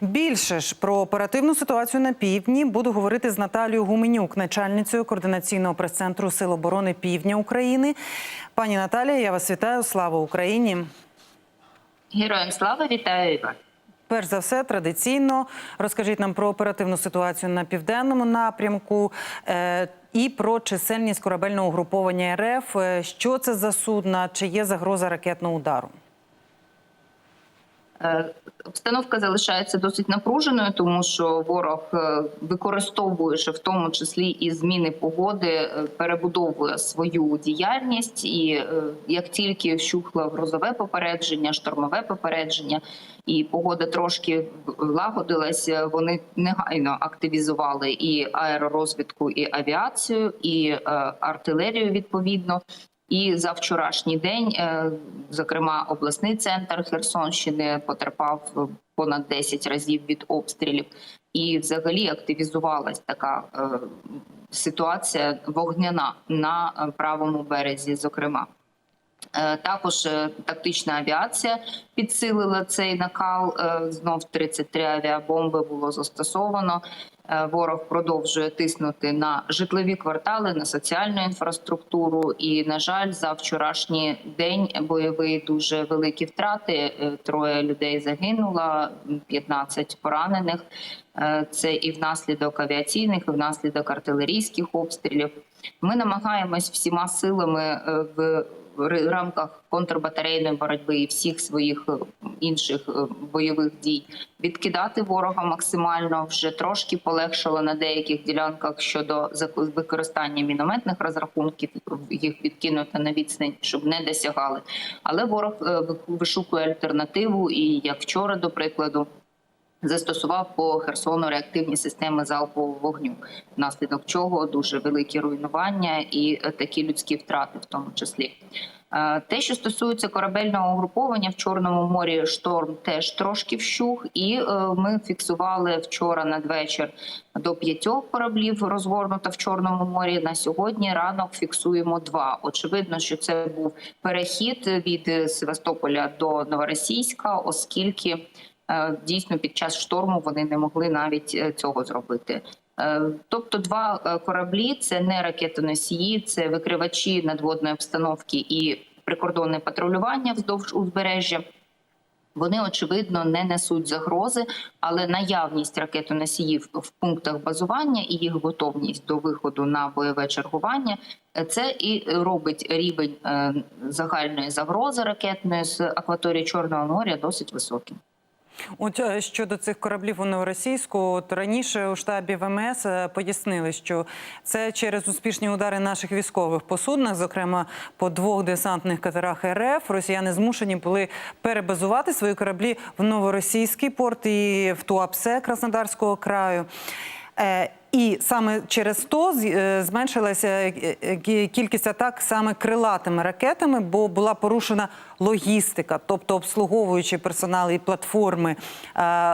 Більше ж про оперативну ситуацію на півдні буду говорити з Наталією Гуменюк, начальницею координаційного прес-центру Сил оборони Півдня України. Пані Наталія, я вас вітаю. Слава Україні! Героям слава вітаю вас. Перш за все, традиційно розкажіть нам про оперативну ситуацію на південному напрямку е, і про чисельність корабельного угруповання РФ. Е, Що це за судна? Чи є загроза ракетного удару? Е, Обстановка залишається досить напруженою, тому що ворог е, використовує ще в тому числі і зміни погоди, е, перебудовує свою діяльність. І як тільки вщухло грозове попередження, штормове попередження, і погода трошки лагодилася, вони негайно активізували і аеророзвідку, і авіацію, і артилерію відповідно. І за вчорашній день, е, зокрема, обласний центр Херсонщини потерпав понад 10 разів від обстрілів, і взагалі активізувалась така е, ситуація вогняна на е, правому березі. Зокрема, також тактична авіація підсилила цей накал. Знов 33 авіабомби було застосовано. Е, Ворог продовжує тиснути на житлові квартали, на соціальну інфраструктуру. І, на жаль, за вчорашній день бойовий дуже великі втрати. Е, Троє людей загинуло, 15 поранених. Е, Це і внаслідок авіаційних, і внаслідок артилерійських обстрілів. Ми намагаємось всіма силами е, в рамках контрбатарейної боротьби і всіх своїх е, інших е, бойових дій відкидати ворога максимально вже трошки полегшало на деяких ділянках щодо використання мінометних розрахунків. Їх відкинути на відстань, щоб не досягали. Але ворог вишукує альтернативу. І як вчора, до прикладу, застосував по Херсону реактивні системи залпового вогню, внаслідок чого дуже великі руйнування і е, такі людські втрати, в тому числі. Е, Те, що стосується корабельного угруповання в Чорному морі, шторм теж трошки вщух, і е, ми фіксували вчора надвечір до п'ятьох кораблів розгорнуто в Чорному морі. На сьогодні ранок фіксуємо два. Очевидно, що це був перехід від Севастополя до Новоросійська, оскільки дійсно під час шторму вони не могли навіть е, цього зробити. Е, Тобто, два е, кораблі це не ракетоносії, це викривачі надводної обстановки і прикордонне патрулювання вздовж узбережжя. Вони очевидно не несуть загрози, але наявність ракетоносіїв в пунктах базування і їх готовність до виходу на бойове чергування е, це і робить рівень е, загальної загрози ракетної з акваторії Чорного моря досить високим. От е, щодо цих кораблів у новоросійську, от раніше у штабі ВМС е, пояснили, що це через успішні удари наших військових по суднах, зокрема по двох десантних катерах РФ, росіяни змушені були перебазувати свої кораблі в новоросійський порт і в Туапсе Краснодарського краю. І саме через то е, зменшилася е, е, кі- кількість атак саме крилатими ракетами, бо була порушена логістика, тобто обслуговуючі персонал і платформи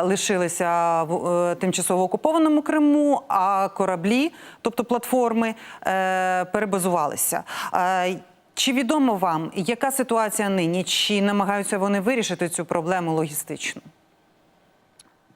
лишилися в тимчасово окупованому Криму, а кораблі, тобто платформи, перебазувалися. Чи відомо вам, яка ситуація нині? Чи намагаються вони вирішити цю проблему логістично?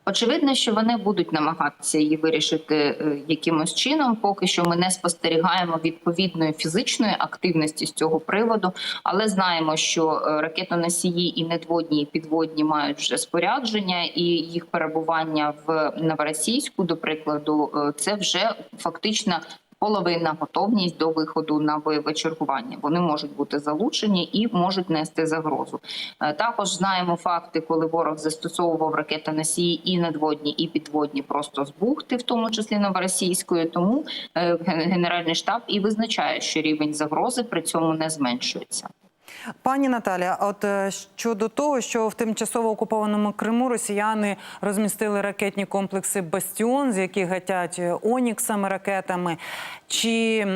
Очевидно, що вони будуть намагатися її вирішити е, якимось чином. Поки що ми не спостерігаємо відповідної фізичної активності з цього приводу, але знаємо, що е, ракетоносії і недводні і підводні мають вже спорядження, і їх перебування в Новоросійську, до прикладу, е, це вже фактично. Половинна готовність до виходу на бойове чергування. Вони можуть бути залучені і можуть нести загрозу. Е, Також знаємо факти, коли ворог застосовував ракетоносії і надводні, і підводні просто з бухти, в тому числі новоросійської. Тому е, генеральний штаб і визначає, що рівень загрози при цьому не зменшується. Пані Наталя, от е, щодо того, що в тимчасово окупованому Криму росіяни розмістили ракетні комплекси Бастіон, з яких гатять е, Оніксами ракетами. Чи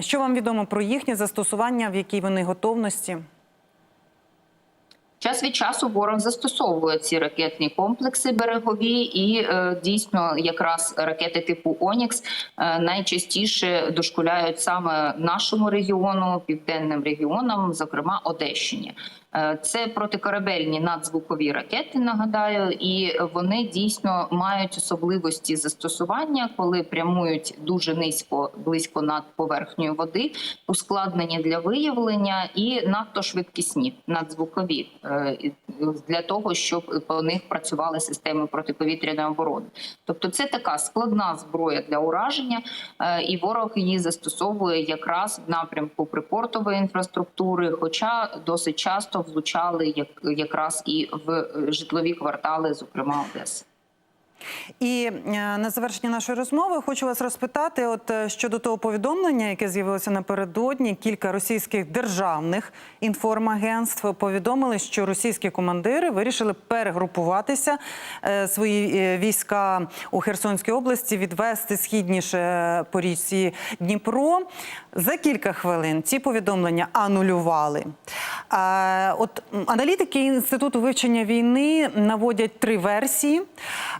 що вам відомо про їхнє застосування, в якій вони готовності? Час від часу ворог застосовує ці ракетні комплекси берегові, і е, дійсно, якраз ракети типу Онікс е, найчастіше дошкуляють саме нашому регіону, південним регіонам, зокрема Одещині. Е, Це протикорабельні надзвукові ракети. Нагадаю, і вони дійсно мають особливості застосування, коли прямують дуже низько, близько над поверхнею води, ускладнені для виявлення і надто швидкісні надзвукові е, для того, щоб по них працювали системи протиповітряної оборони. Тобто, це така складна зброя для ураження, е, і ворог її застосовує якраз в напрямку припортової інфраструктури, хоча досить часто влучали як якраз і в е, житлові квартали, зокрема Одеси. І е, на завершення нашої розмови хочу вас розпитати: от е, щодо того повідомлення, яке з'явилося напередодні, кілька російських державних інформагентств повідомили, що російські командири вирішили перегрупуватися е, свої війська у Херсонській області, відвести східніше по річці Дніпро. За кілька хвилин ці повідомлення анулювали. От аналітики інституту вивчення війни наводять три версії,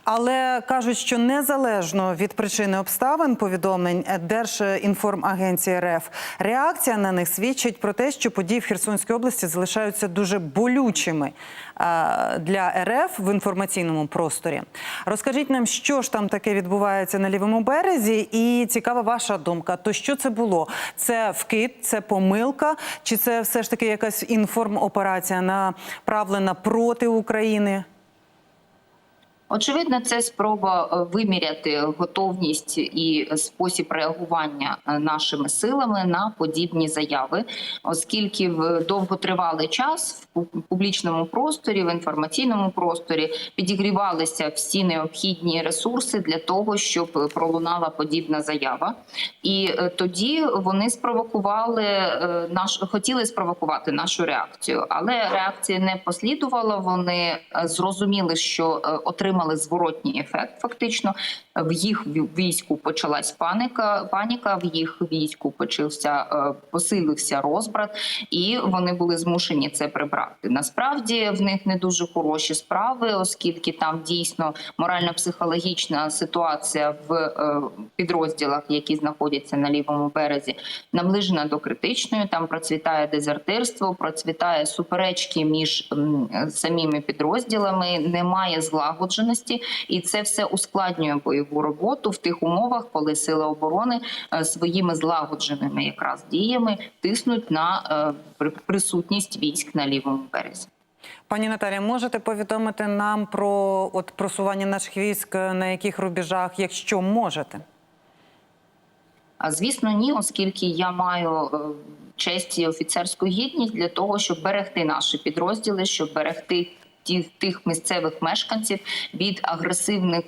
але кажуть, що незалежно від причини обставин повідомлень Держінформагенції РФ, реакція на них свідчить про те, що події в Херсонській області залишаються дуже болючими е, для РФ в інформаційному просторі. Розкажіть нам, що ж там таке відбувається на лівому березі, і цікава ваша думка. То що це було? Це вкид, це помилка, чи це все ж таки якась інформоперація направлена проти України? Очевидно, це спроба е, виміряти готовність і спосіб реагування е, нашими силами на подібні заяви, оскільки в довготривалий час в публічному просторі, в інформаційному просторі підігрівалися всі необхідні ресурси для того, щоб пролунала подібна заява. І е, тоді вони спровокували наш хотіли спровокувати нашу реакцію, але реакція не послідувала. Вони зрозуміли, що е, отримали зворотній ефект. Фактично, в їх війську почалась паніка. Паніка в їх війську почався е, посилився розбрат, і вони були змушені це прибрати. Насправді в них не дуже хороші справи, оскільки там дійсно морально-психологічна ситуація в е, підрозділах, які знаходяться на лівому березі, наближена до критичної. Там процвітає дезертирство, процвітає суперечки між самими підрозділами, немає злагодженості, і це все ускладнює бойову роботу в тих умовах, коли сили оборони е, своїми злагодженими якраз діями тиснуть на е, присутність військ на лівому березі. Пані Наталі, можете повідомити нам про от просування наших військ на яких рубежах, якщо можете? А звісно, ні, оскільки я маю е, честь і офіцерську гідність для того, щоб берегти наші підрозділи, щоб берегти. Тих місцевих мешканців від агресивних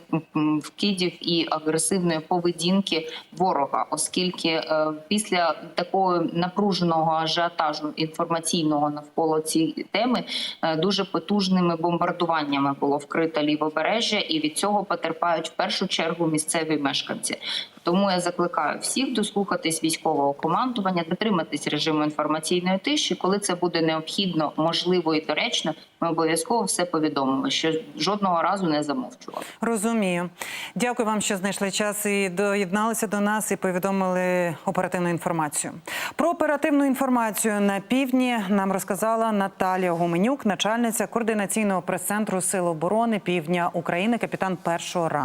вкидів і агресивної поведінки ворога, оскільки е, після такого напруженого ажіотажу інформаційного навколо цієї теми е, дуже потужними бомбардуваннями було вкрито лівобережжя, і від цього потерпають в першу чергу місцеві мешканці. Тому я закликаю всіх дослухатись військового командування, дотриматись режиму інформаційної тиші. Коли це буде необхідно, можливо і доречно, ми обов'язково все повідомимо, що жодного разу не замовчували. Розумію. Дякую вам, що знайшли час і доєдналися до нас і повідомили оперативну інформацію. Про оперативну інформацію на півдні нам розказала Наталія Гуменюк, начальниця координаційного прес-центру Сил оборони Півдня України, капітан першого рангу.